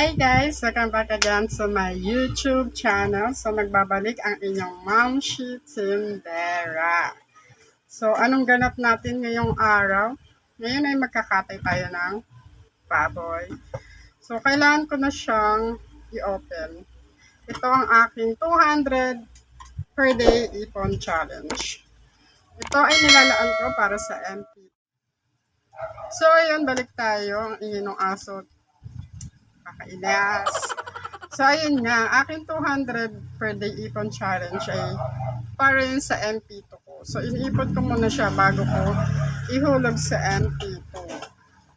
Hi guys! Welcome back again sa my YouTube channel. So, nagbabalik ang inyong Mamshi Tindera. So, anong ganap natin ngayong araw? Ngayon ay magkakatay tayo ng baboy. So, kailangan ko na siyang i-open. Ito ang aking 200 per day ipon challenge. Ito ay nilalaan ko para sa MP. So, ayun, balik tayo. Ang ingin ng aso Kakailas. So, ayun nga, aking 200 per day ipon challenge ay para yun sa MP2 ko. So, iniipon ko muna siya bago ko ihulog sa MP2.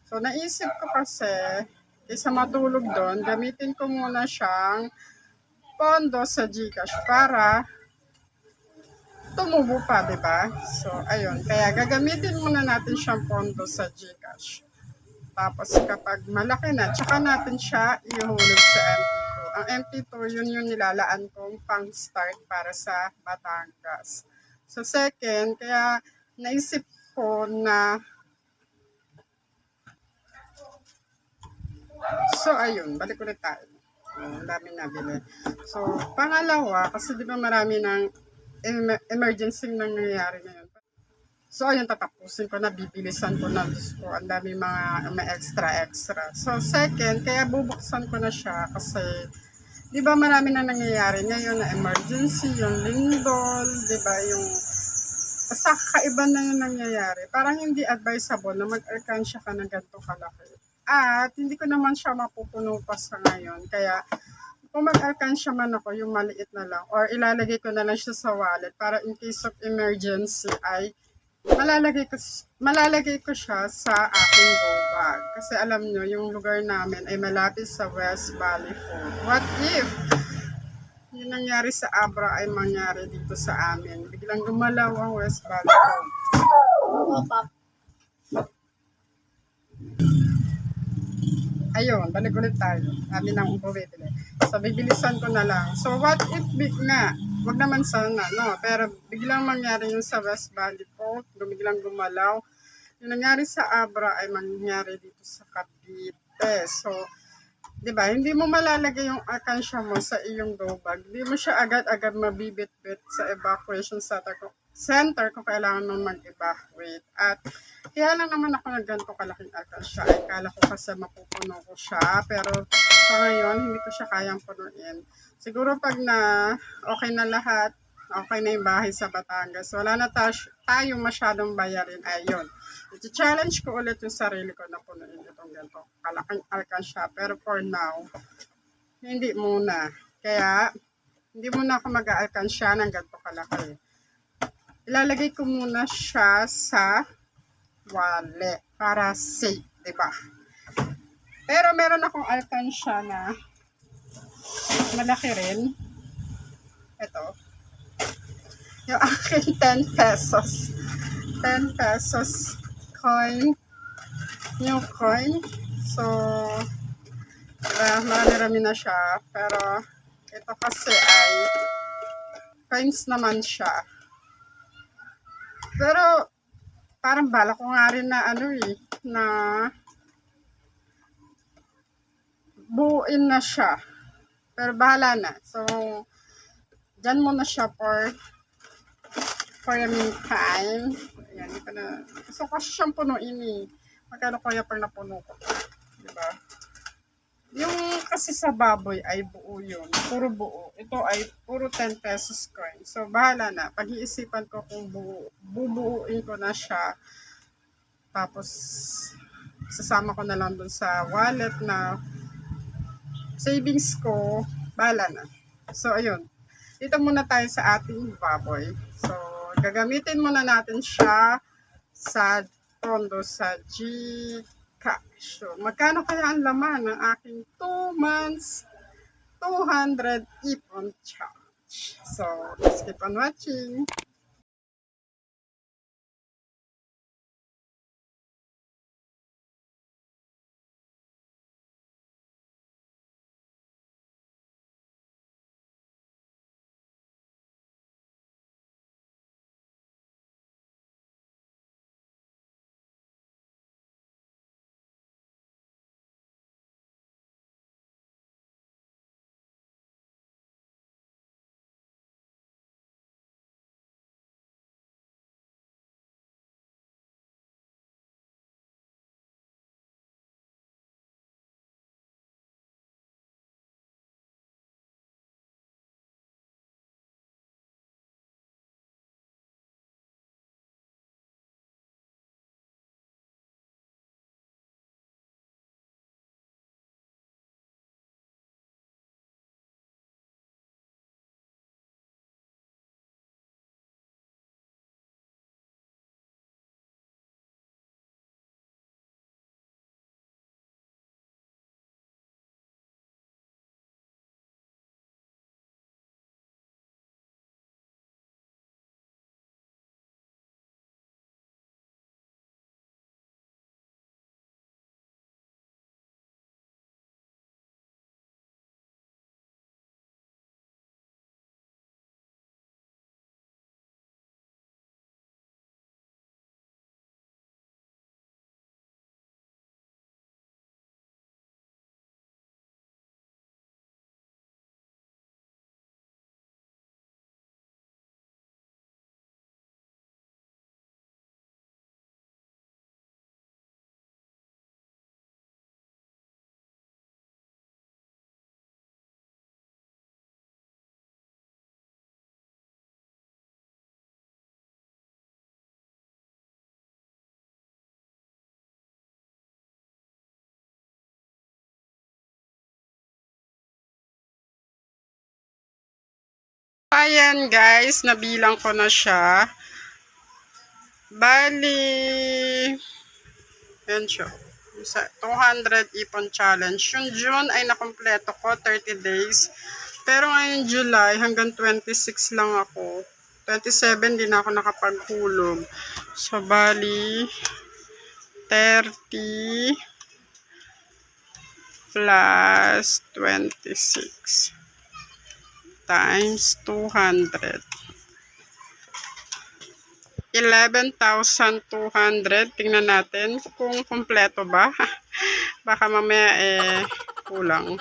So, naisip ko kasi, isa matulog doon, gamitin ko muna siyang pondo sa Gcash para tumubo pa, di ba? So, ayun. Kaya gagamitin muna natin siyang pondo sa Gcash. Tapos kapag malaki na, tsaka natin siya ihulog sa MP2. Ang MP2, yun yung nilalaan kong pang start para sa Batangas. So second, kaya naisip ko na So ayun, balik ulit tayo. Oh, Ang dami nabili. So pangalawa, kasi di ba marami ng em- emergency nangyayari ngayon. So, ayun, tatapusin ko na, bibilisan ko na. Diyos ko, ang dami mga may extra-extra. So, second, kaya bubuksan ko na siya kasi, di ba marami na nangyayari ngayon na emergency, yung lindol, di ba, yung sa kakaiba na yung nangyayari. Parang hindi advisable na mag-arkansya ka ng ganito kalaki. At hindi ko naman siya mapupuno pa sa ngayon. Kaya, kung mag-arkansya man ako, yung maliit na lang, or ilalagay ko na lang siya sa wallet para in case of emergency ay malalagay ko malalagay ko siya sa aking go bag. Kasi alam nyo, yung lugar namin ay malapit sa West Valley Food. What if yung nangyari sa Abra ay mangyari dito sa amin? Biglang gumalaw ang West Valley Food. Ayun, balik ulit tayo. Kami nang bumibili. So, bibilisan ko na lang. So, what if big na? Wag naman sana, no? Pero biglang mangyari yung sa West Valley Port, biglang gumalaw. Yung nangyari sa Abra ay mangyari dito sa Cavite. So, di ba, hindi mo malalagay yung akansya mo sa iyong go bag. Hindi mo siya agad-agad mabibit-bit sa evacuation center center kung kailangan mo mag-evacuate. At kaya lang naman ako ng ganito kalaking akansya. Ay, kala ko kasi mapupuno ko siya. Pero sa ngayon, hindi ko siya kayang punuin. Siguro pag na okay na lahat, okay na yung bahay sa Batangas, wala na tayo, masyadong bayarin. Ayun. I-challenge ko ulit yung sarili ko na punuin itong ganito. Kalaking alkansya. Pero for now, hindi muna. Kaya, hindi muna ako mag-aalkansya ng ganito kalaki. Ilalagay ko muna siya sa wallet para safe, di ba? Pero meron akong alkansya na malaki rin. Ito. Yung aking 10 pesos. 10 pesos coin. Yung coin. So, diba, marami na siya. Pero, ito kasi ay coins naman siya. Pero, parang bala ko nga rin na ano eh, na buuin na siya. Pero bahala na. So, dyan muna siya for for a meantime. Ayan, ko na. So, kasi siyang punuin eh. Magkano kaya pag napuno ko? Diba? Yung kasi sa baboy ay buo yun. Puro buo. Ito ay puro 10 pesos coin. So, bahala na. Pag-iisipan ko kung buo, bubuuin ko na siya. Tapos, sasama ko na lang dun sa wallet na savings ko. Bahala na. So, ayun. Dito muna tayo sa ating baboy. So, gagamitin muna natin siya sa pondo sa Gcash. So, magkano kaya ang laman ng aking 2 months 200 ipon charge? So, let's keep on watching. Ayan guys, nabilang ko na siya. Bali, yan siya. Sa 200 ipon challenge. Yung June ay nakompleto ko, 30 days. Pero ngayon July, hanggang 26 lang ako. 27 din ako nakapaghulog. So, bali, 30 plus 26 times 200. 11,200. Tingnan natin kung kompleto ba. Baka mamaya eh kulang.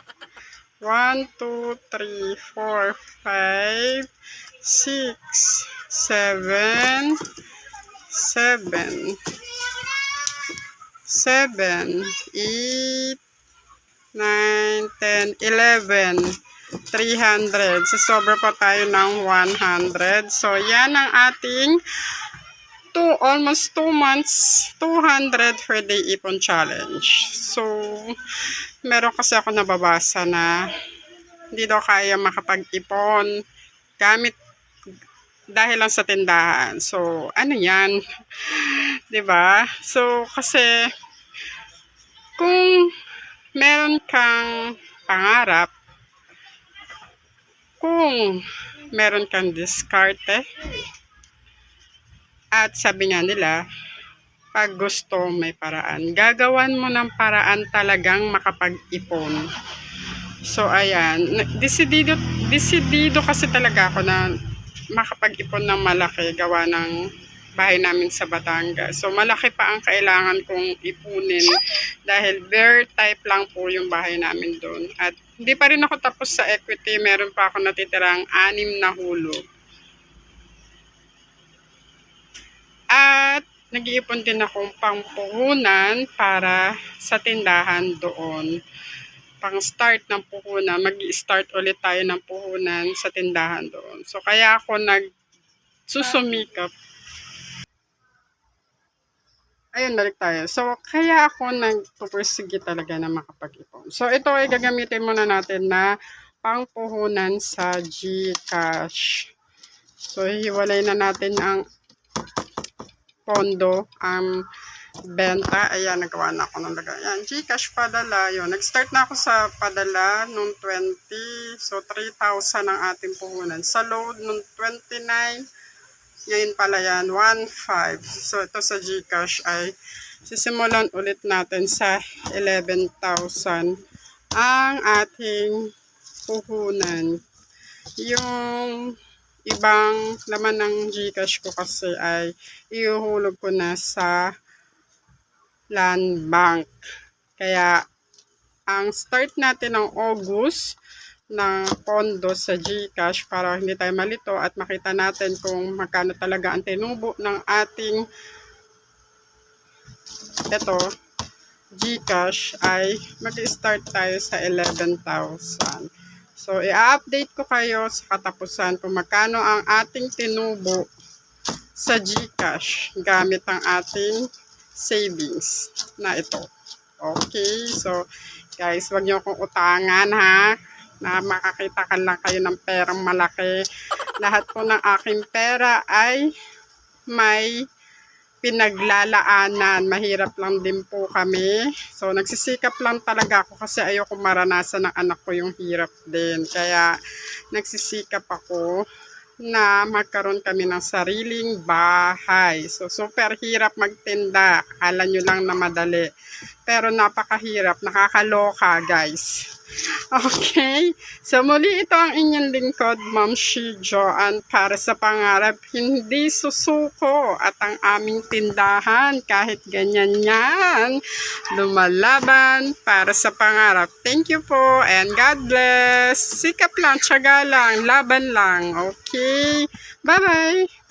1, 2, 3, 4, 5, 6, 7, 7, 7, 8, 9, 10, 11, 300. Sisobra pa tayo ng 100. So, yan ang ating two, almost 2 months, 200 per day ipon challenge. So, meron kasi ako nababasa na hindi daw kaya makapag-ipon gamit dahil lang sa tindahan. So, ano yan? ba? So, kasi kung meron kang pangarap, kung meron kang diskarte, at sabi nga nila, pag gusto may paraan. Gagawan mo ng paraan talagang makapag-ipon. So, ayan. Desidido, desidido kasi talaga ako na makapag-ipon ng malaki gawa ng bahay namin sa Batangas. So, malaki pa ang kailangan kong ipunin dahil bare type lang po yung bahay namin doon. At hindi pa rin ako tapos sa equity. Meron pa ako natitirang anim na hulog. At nag-iipon din akong pangpuhunan para sa tindahan doon. Pang start ng puhunan, mag start ulit tayo ng puhunan sa tindahan doon. So kaya ako nag susumikap. Ayun, balik tayo. So, kaya ako nagpupursige talaga na makapag-ipon. So, ito ay gagamitin muna natin na pangpuhunan sa GCash. So, hiwalay na natin ang pondo ang benta. Ayan, nagawa na ako ng lagay. Ayan, Gcash padala. Yun. Nag-start na ako sa padala nung 20. So, 3,000 ang ating puhunan. Sa load nung 29. Ngayon pala yan, 1,500. So, ito sa Gcash ay sisimulan ulit natin sa 11,000 ang ating puhunan. Yung ibang laman ng Gcash ko kasi ay ihuhulog ko na sa land bank. Kaya, ang start natin ng August ng pondo sa Gcash para hindi tayo malito at makita natin kung magkano talaga ang tinubo ng ating ito, Gcash ay mag-start tayo sa 11,000. So, i-update ko kayo sa katapusan kung magkano ang ating tinubo sa Gcash gamit ang ating savings na ito. Okay, so guys, wag niyo akong utangan ha na makakita ka lang kayo ng perang malaki. Lahat po ng aking pera ay may pinaglalaanan. Mahirap lang din po kami. So, nagsisikap lang talaga ako kasi ayoko maranasan ng anak ko yung hirap din. Kaya, nagsisikap ako na magkaroon kami ng sariling bahay. So, super hirap magtinda. Akala nyo lang na madali. Pero napakahirap. Nakakaloka, guys. Okay. So, muli ito ang inyong lingkod, Ma'am Shijo. And para sa pangarap, hindi susuko. At ang aming tindahan, kahit ganyan yan, lumalaban para sa pangarap. Thank you po and God bless. Sikap lang, tiyaga lang, laban lang. Okay. Bye-bye.